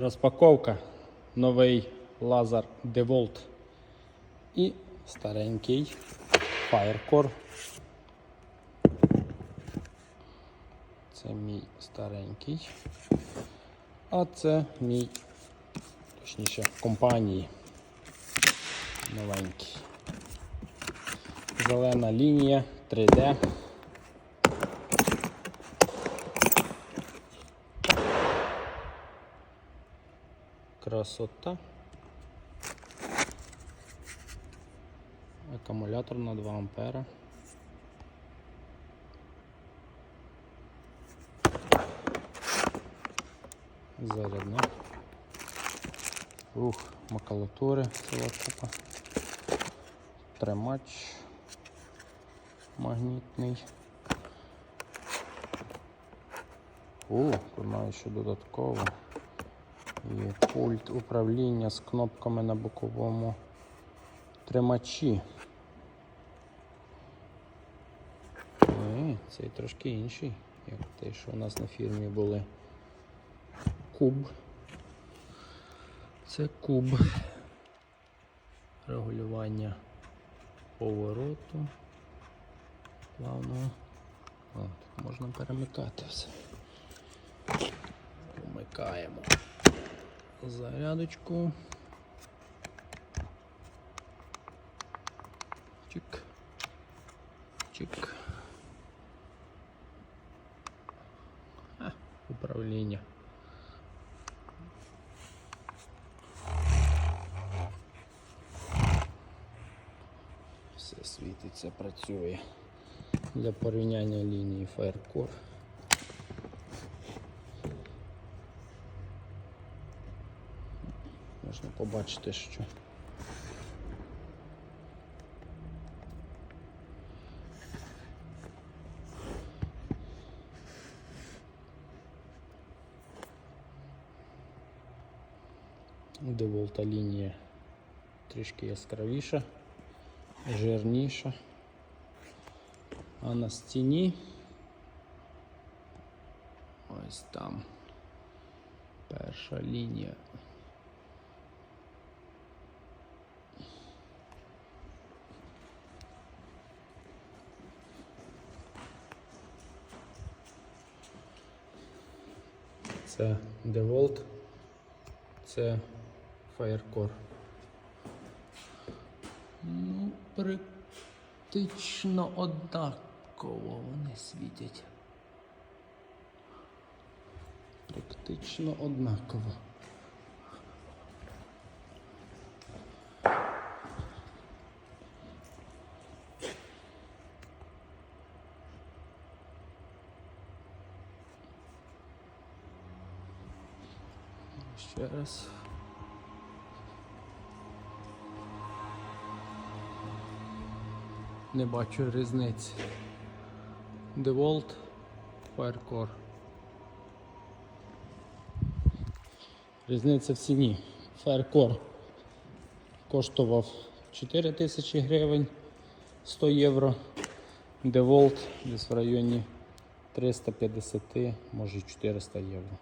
Розпаковка. Новий лазер DeWalt і старенький Firecore. Це мій старенький. А це мій, точніше, компанії. Новенький. Зелена лінія 3D. Красота. Акумулятор на 2 ампера. Зарядна. Ух, макулатури ціла купа. Тримач магнітний. О, тут має ще додатково. Є пульт управління з кнопками на боковому тримачі. Е, цей трошки інший, як те, що у нас на фірмі були. Куб. Це куб регулювання повороту плавного. О, тут можна перемикати все. Вмикаємо зарядочку. Чик. Чик. А, управління. Все світиться, працює для порівняння лінії Firecore. Можна побачити, що Деволта лінія трішки яскравіша, жирніша. А на стіні ось там перша лінія. Це DeWalt, це Firecore. Ну, практично однаково вони світять. Практично однаково. Ще раз. Не бачу різниці. DeWalt Firecore. Різниця в ціні. Firecore коштував 4 тисячі гривень 100 євро. DeWalt десь в районі 350, може 400 євро.